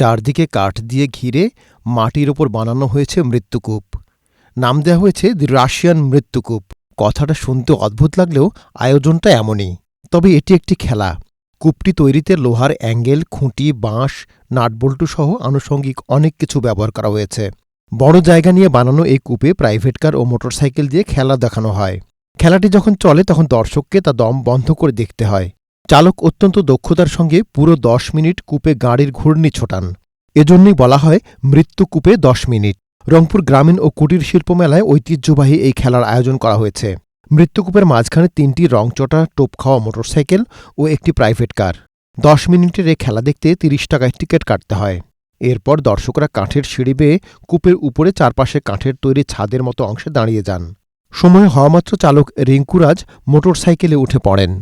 চারদিকে কাঠ দিয়ে ঘিরে মাটির ওপর বানানো হয়েছে মৃত্যুকূপ। নাম দেওয়া হয়েছে দি রাশিয়ান মৃত্যুকূপ কথাটা শুনতে অদ্ভুত লাগলেও আয়োজনটা এমনই। তবে এটি একটি খেলা। কূপটি তৈরিতে লোহার অ্যাঙ্গেল, খুঁটি, বাঁশ, নাটবল্টু সহ আনুষঙ্গিক অনেক কিছু ব্যবহার করা হয়েছে। বড় জায়গা নিয়ে বানানো এই কূপে প্রাইভেট কার ও মোটরসাইকেল দিয়ে খেলা দেখানো হয়। খেলাটি যখন চলে তখন দর্শককে তা দম বন্ধ করে দেখতে হয়। চালক অত্যন্ত দক্ষতার সঙ্গে পুরো দশ মিনিট কূপে গাড়ির ঘূর্ণি ছোটান। এজন্যই বলা হয়, মৃত্যু কূপে দশ মিনিট। রংপুর গ্রামীণ ও কুটির শিল্প মেলায় ঐতিহ্যবাহী এই খেলার আয়োজন করা হয়েছে। মৃত্যুকূপের মাঝখানে তিনটি রংচটা, টোপ খাওয়া মোটরসাইকেল ও একটি প্রাইভেট কার। দশ মিনিটের এই খেলা দেখতে তিরিশ টাকায় টিকিট কাটতে হয়। এরপর দর্শকরা কাঠের সিঁড়ি বেয়ে কূপের উপরে চারপাশে কাঠের তৈরি ছাদের মতো অংশে দাঁড়িয়ে যান। সময় হওয়ামাত্র চালক রিঙ্কুরাজ মোটরসাইকেলে উঠে পড়েন।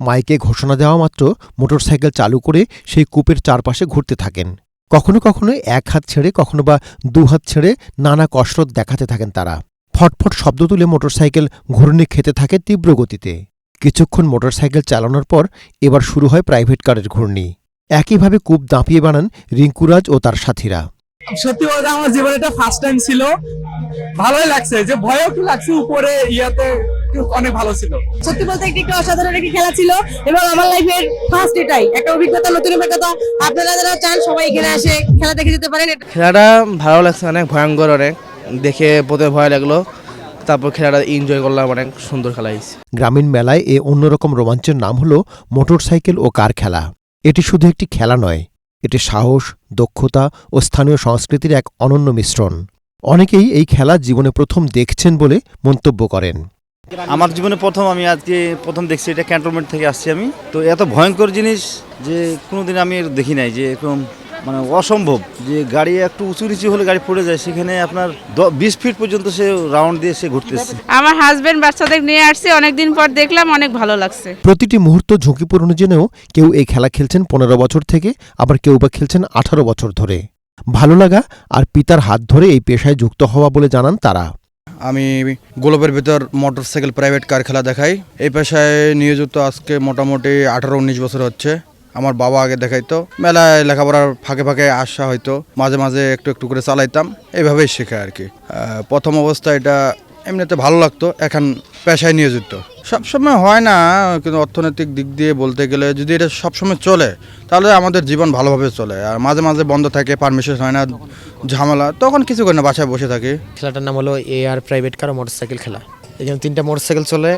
মাইকে ঘোষণা দেওয়া মাত্র মোটরসাইকেল চালু করে সেই কূপের চারপাশে ঘুরতে থাকেন। কখনো কখনো এক হাত ছেড়ে, কখনো বা দু হাত ছেড়ে নানা কসরত দেখাতে থাকেন তারা। ফটফট শব্দ তুলে মোটরসাইকেল ঘূর্ণি খেতে থাকে তীব্র গতিতে। কিছুক্ষণ মোটরসাইকেল চালানোর পর এবার শুরু হয় প্রাইভেট কারের ঘূর্ণি। একইভাবে কূপ দাঁপিয়ে বানান রিঙ্কুরাজ ও তার সাথীরা। সত্যি আমার জীবনে এটা ফার্স্ট টাইম ছিল। ভালোই লাগছে, যে ভয়ও একটু লাগছে উপরে, ইয়াতে। অনেক ভালো ছিল। সত্যি বলতে একটি অসাধারণ একটি খেলা ছিল এবং আমার লাইফের ফার্স্ট এটাই। একটা অভিজ্ঞতা নতুন অভিজ্ঞতা। আপনারা যারা চান সবাই এখানে আসে খেলা দেখে যেতে পারেন। খেলাটা ভালো লাগছে অনেক ভয়ঙ্কর অনেক। দেখে প্রথমে ভয় লাগল। তারপর খেলাটা এনজয় করলাম অনেক সুন্দর খেলা হয়েছে। গ্রামীণ মেলায় এ অন্যরকম রোমাঞ্চের নাম হল মোটরসাইকেল ও কার খেলা। এটি শুধু একটি খেলা নয় এটি সাহস দক্ষতা ও স্থানীয় সংস্কৃতির এক অনন্য মিশ্রণ। অনেকেই এই খেলা জীবনে প্রথম দেখছেন বলে মন্তব্য করেন। আমার জীবনে প্রথম আমি আজকে প্রথম দেখছি এটা ক্যান্টনমেন্ট থেকে আসছি আমি। তো এত ভয়ঙ্কর জিনিস যে কোনোদিন আমি দেখি নাই যে এরকম মানে অসম্ভব যে গাড়ি একটু উঁচু নিচু হলে গাড়ি পড়ে যায় সেখানে আপনার দ- বিশ ফিট পর্যন্ত সে রাউন্ড দিয়ে সে ঘুরতেছে। আমার হাজবেন্ড বাচ্চাদের নিয়ে আসছে অনেকদিন পর দেখলাম অনেক ভালো লাগছে। প্রতিটি মুহূর্ত ঝুঁকিপূর্ণ জেনেও কেউ এই খেলা খেলছেন পনেরো বছর থেকে আবার কেউ বা খেলছেন আঠারো বছর ধরে। ভালো লাগা আর পিতার হাত ধরে এই পেশায় যুক্ত হওয়া বলে জানান তারা। আমি গোলপের ভিতর মোটরসাইকেল প্রাইভেট কার খেলা দেখাই। এই পেশায় নিয়োজিত আজকে মোটামুটি আঠারো, উনিশ বছর হচ্ছে। আমার বাবা আগে দেখাইতো। মেলায় লেখাপড়ার ফাঁকে ফাঁকে আসা হয়তো মাঝে মাঝে একটু একটু করে চালাইতাম। এইভাবেই শেখা আর কি। প্রথম অবস্থা এটা এমনিতে ভালো লাগতো, এখন পেশায় নিয়োজিত। সবসময় হয় না, কিন্তু অর্থনৈতিক দিক দিয়ে বলতে গেলে যদি এটা সবসময় চলে, তাহলে আমাদের জীবন ভালোভাবে চলে। আর মাঝে মাঝে বন্ধ থাকে পারমিশন হয় না, ঝামেলা, তখন কিছু করে না, বাসায় বসে থাকি। খেলাটার নাম হলো এ আর প্রাইভেট কার মোটরসাইকেল খেলা। এখানে তিনটা মোটরসাইকেল চলে,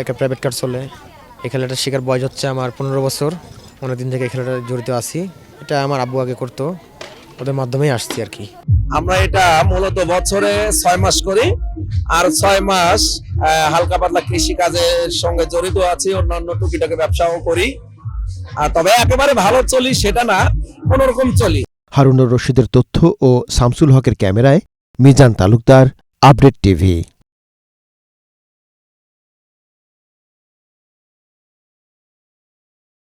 একটা প্রাইভেট কার চলে। এই খেলাটা শিকার বয়স হচ্ছে আমার পনেরো বছর। অনেকদিন থেকে এই খেলাটা জড়িত আছি। এটা আমার আব্বু আগে করতো। ওদের মাধ্যমেই আসছি আর কি। আমরা এটা মূলত বছরে ছয় মাস করি আর ছয় মাস হালকা পাতলা কৃষি কাজের সঙ্গে জড়িত আছি, অন্যান্য টুকিটাকে ব্যবসাও করি। আর তবে একেবারে ভালো চলি সেটা না, কোনোরকম চলি। হারুনুর রশিদের তথ্য ও শামসুল হকের ক্যামেরায় মিজান তালুকদার, আপডেট টিভি।